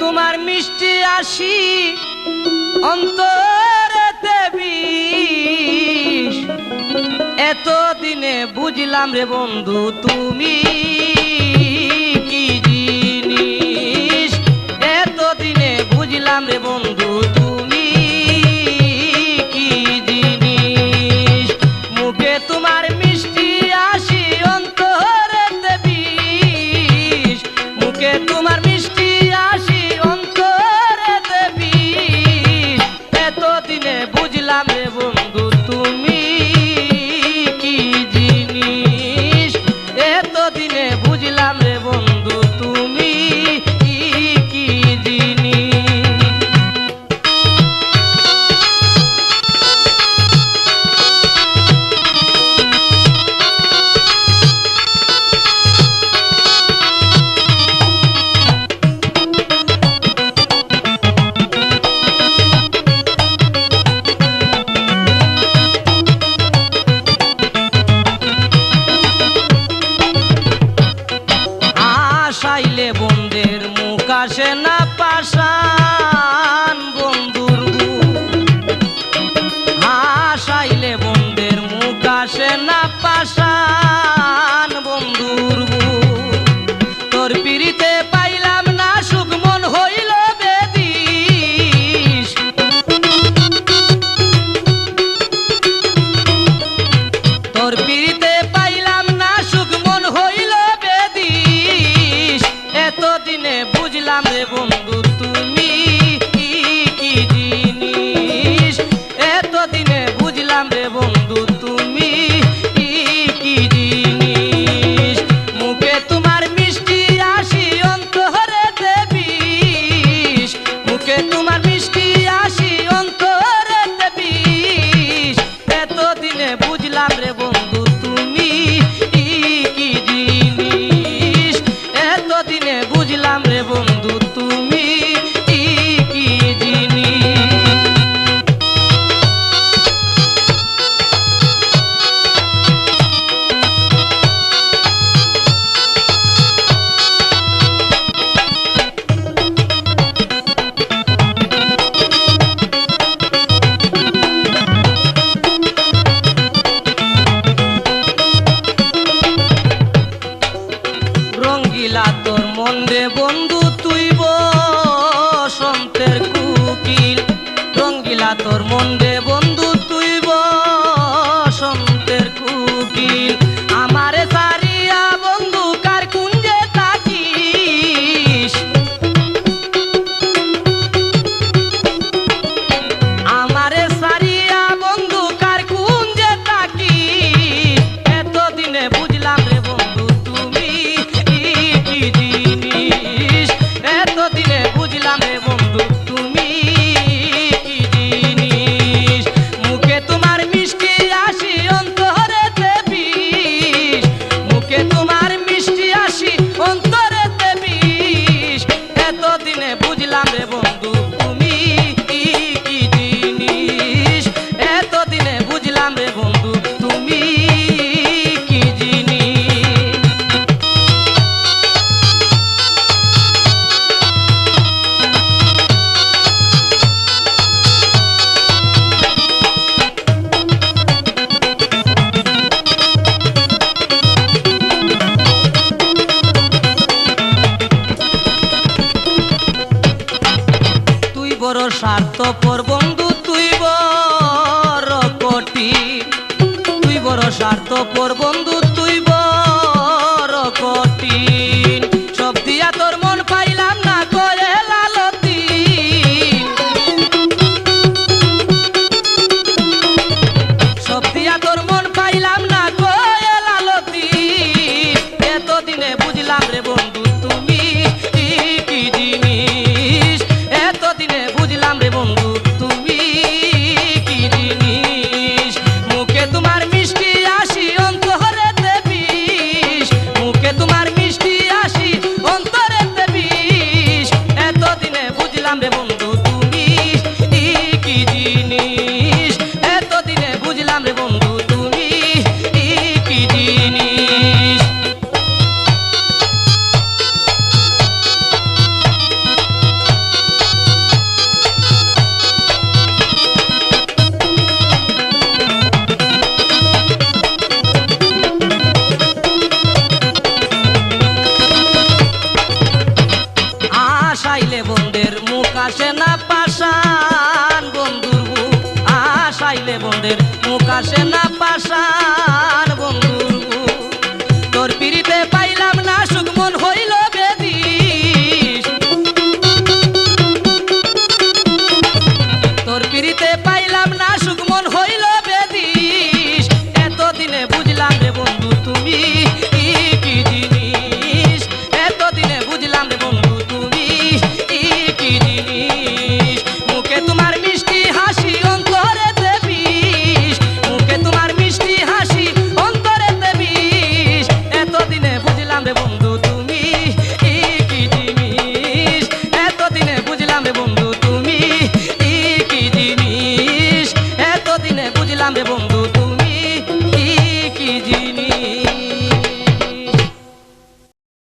তোমার মিষ্টি আসি অন্তরে দেবী এত বুঝলাম রে বন্ধু তুমি Shena. বন্ধু তুমি কি জিনিস? এতদিনে বুঝলাম রে বন্ধু তুমি কি জিনিস? মুখে তোমার মিষ্টি আসি অন্তরে দেবিস মুখে তোমার মিষ্টি আসি অন্তরে দেবিস এতদিনে বুঝলাম রে বন্ধু mundo. স্বার্থপর বন্ধু তুই বড় কটি। তুই বড় স্বার্থপর বন্ধু আসে না পাশান বন্ধুর মুখ আসাইলে বন্ধের মুখ আসে না পাশান